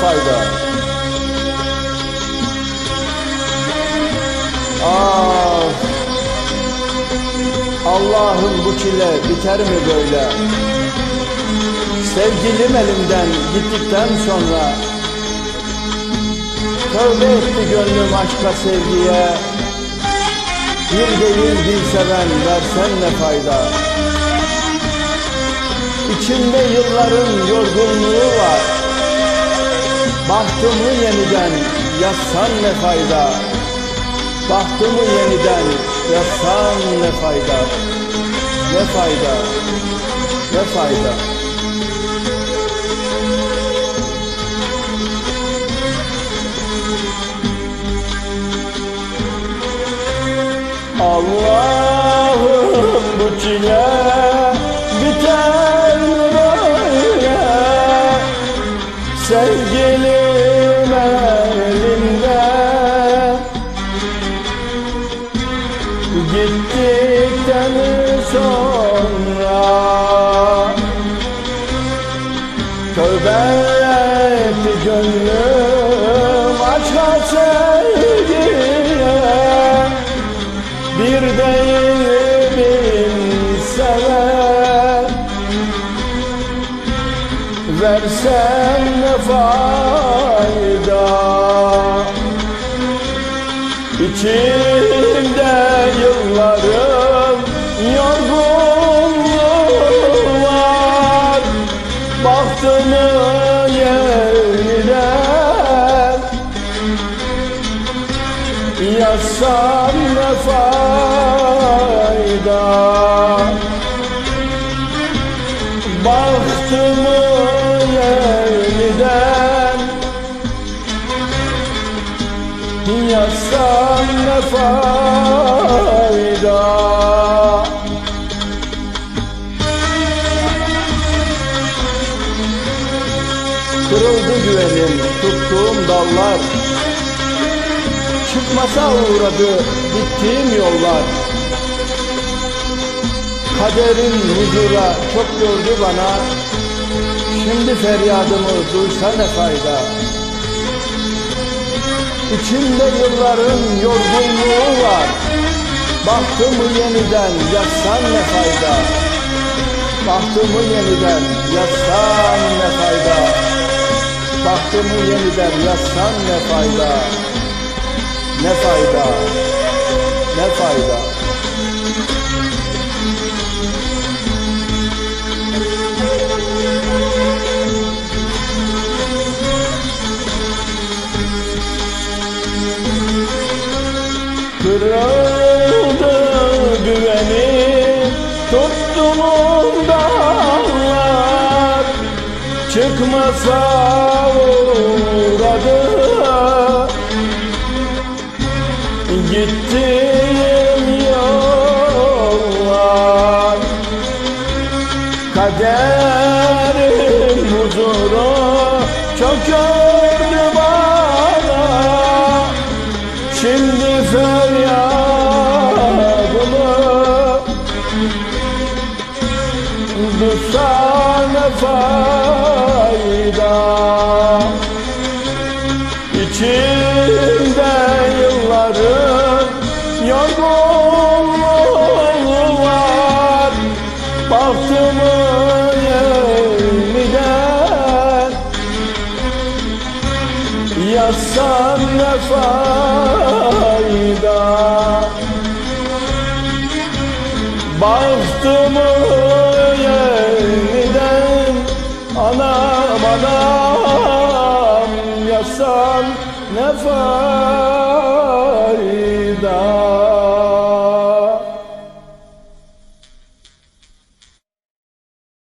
fayda? Ah! Allah'ım bu çile biter mi böyle? Sevgilim elimden gittikten sonra Tövbe etti gönlüm aşka sevgiye Bir değil bir seven versen ne fayda İçinde yılların yorgunluğu Bahtımı yeniden yazsan ne fayda? Bahtımı yeniden yazsan ne fayda? Ne fayda? Ne fayda? Allah'ım Versem ne fayda? İçimde yılların yorgunluğu var. Bahtımı yeniden Yazsam ne fayda? Bahtımı Yazsam ne fayda? Kırıldı güvenim tuttuğum dallar. Çıkmasa uğradı gittiğim yollar. Kaderin huzura çok gördü bana. Şimdi feryadımı duysa ne fayda İçimde yılların yorgunluğu var. Bahtımı yeniden yazsan ne fayda? Bahtımı yeniden yazsan ne fayda? Bahtımı yeniden yazsan ne fayda? Ne fayda? Ne fayda Kırıldı güveni tuttuğum dağlar Çıkmasa uğradı Gittiğim yollar. Kaderin huzuru çok gördü Dursana fayda? İçimde yılların yorgunluğu var. Bahtımı yeniden Yazsan ne fayda? Bahtımı Anam anam Yazsan ne fayda